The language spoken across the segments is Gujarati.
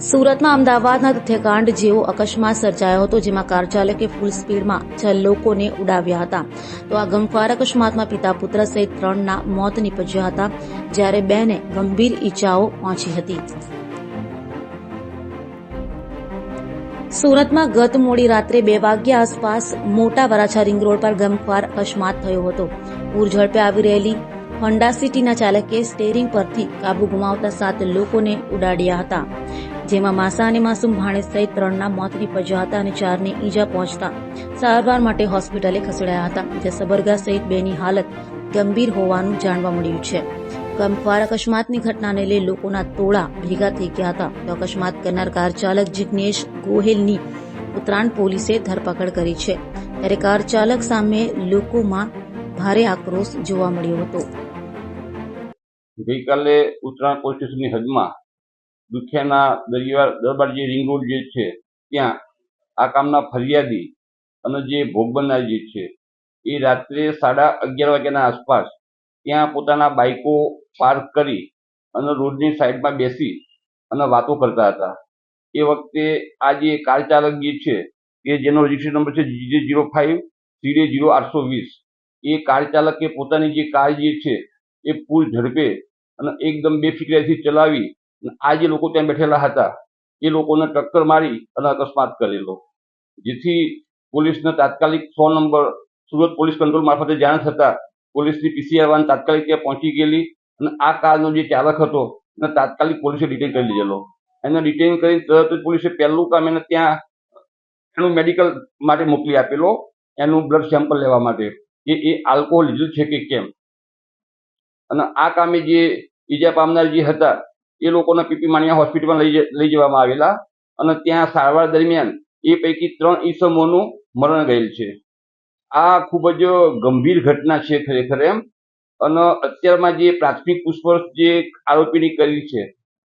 સુરતમાં અમદાવાદના તથ્યકાંડ જેવો અકસ્માત સર્જાયો હતો, જેમાં કાર ચાલકે ફૂલ સ્પીડમાં છ લોકોને ઉડાવ્યા હતા. તો આ ગમખ્વાર અકસ્માતમાં પિતા પુત્ર સહિત ત્રણના મોત નીપજ્યા હતા, જ્યારે બેને ગંભીર ઈજાઓ પહોંચી હતી. સુરતમાં ગત મોડી રાત્રે બે વાગ્યા આસપાસ મોટા વરાછા રિંગ રોડ પર ગમખ્વાર અકસ્માત થયો હતો. પૂર ઝડપે આવી રહેલી હોન્ડા સિટીના ચાલકે સ્ટેરિંગ પરથી કાબુ ગુમાવતા સાત લોકોને ઉડાડ્યા હતા. જેમાં માસા અને માસુમ ભાણેજ સહિત ત્રણના મોત નીપજ્યા હતા અને ચારને ઈજા પહોંચતા સારવાર માટે હોસ્પિટલે ખસેડાયા હતા, જે સબરગા સહિત બેની હાલત ગંભીર હોવાનું જાણવા મળ્યું છે. ગમખ્વાર અકસ્માતની ઘટનાને લઈ લોકોના ટોળા ભેગા થઈ ગયા હતા. તો અકસ્માત કરનાર કાર ચાલક જિજ્ઞેશ ગોહિલની ઉત્તરાયણ પોલીસે ધરપકડ કરી છે. ત્યારે કાર ચાલક સામે લોકોમાં ભારે આક્રોશ જોવા મળ્યો હતો. ગઈકાલે ઉત્તરાયણ પોલીસ સ્ટેશનની હદમાં દુખિયાના દરિયા દરબાર જે રિંગ રોડ જે છે, ત્યાં આ કામના ફરિયાદી અને જે ભોગ બનનાર જે છે, એ રાત્રે સાડા અગિયાર વાગ્યાના આસપાસ ત્યાં પોતાના બાઇકો પાર્ક કરી અને રોડની સાઈડમાં બેસી અને વાતો કરતા હતા. એ વખતે આ જે કાર ચાલક જે છે કે જેનો રજિસ્ટ્રેશન નંબર છે GJ zero five CD zero આઠસો વીસ એ કાર ચાલકે પોતાની જે કાર જે છે, એ પૂર ઝડપે અને એકદમ બેફિકરાઈથી ચલાવી આ જે લોકો ત્યાં બેઠેલા હતા, એ લોકોને ટક્કર મારી અને અકસ્માત કરેલો. જેથી પોલીસને તાત્કાલિક સો નંબર, સુરત પોલીસ કંટ્રોલ મારફતે જાણ થતાં પોલીસની પીસીઆર વાન તાત્કાલિક ત્યાં પહોંચી ગયેલી અને આ કારનો જે ચાલક હતો, એને તાત્કાલિક પોલીસે ડિટેન કરી લીધેલો એને ડિટેન કરી તરત જ પોલીસે પહેલું કામ એને ત્યાં એનું મેડિકલ માટે મોકલી આપેલો, એનું બ્લડ સેમ્પલ લેવા માટે, કે એ આલ્કોહોલ લીધું છે કે કેમ. અને આ કામે જે ઈજા પામનાર જે હતા એ લોકોને પીપી માણિયા હોસ્પિટલમાં લઈ લઈ જવામાં આવેલા અને ત્યાં સારવાર દરમિયાન એ પૈકી ત્રણ ઈસમોનું મરણ ગયેલ છે. આ ખૂબ જ ગંભીર ઘટના છે ખરેખર એમ. અને અત્યારમાં જે પ્રાથમિક પૂછપરછ જે આરોપીની કરી છે,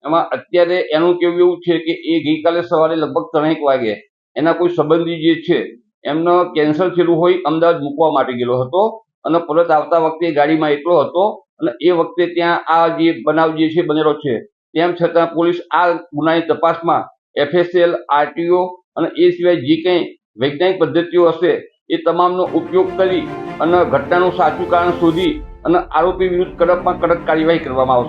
એમાં અત્યારે એનું કેવું એવું છે કે એ ગઈકાલે સવારે લગભગ ત્રણેક વાગે એના કોઈ સંબંધી જે છે, એમનો કેન્સર થયેલું હોય અમદાવાદ મૂકવા માટે ગયેલો હતો અને પરત આવતા વખતે ગાડીમાં એકલો હતો અને એ વખતે ત્યાં આ જે બનાવ જે છે બનેલો છે તેમ છતાં પોલીસ આ ગુનાની તપાસમાં એફએસએલ, આરટીઓ અને એ સિવાય જે કંઈ વૈજ્ઞાનિક પદ્ધતિઓ હશે, એ તમામનો ઉપયોગ કરી અને ઘટનાનું સાચું કારણ શોધી અને આરોપી વિરુદ્ધ કડકમાં કડક કાર્યવાહી કરવામાં આવશે.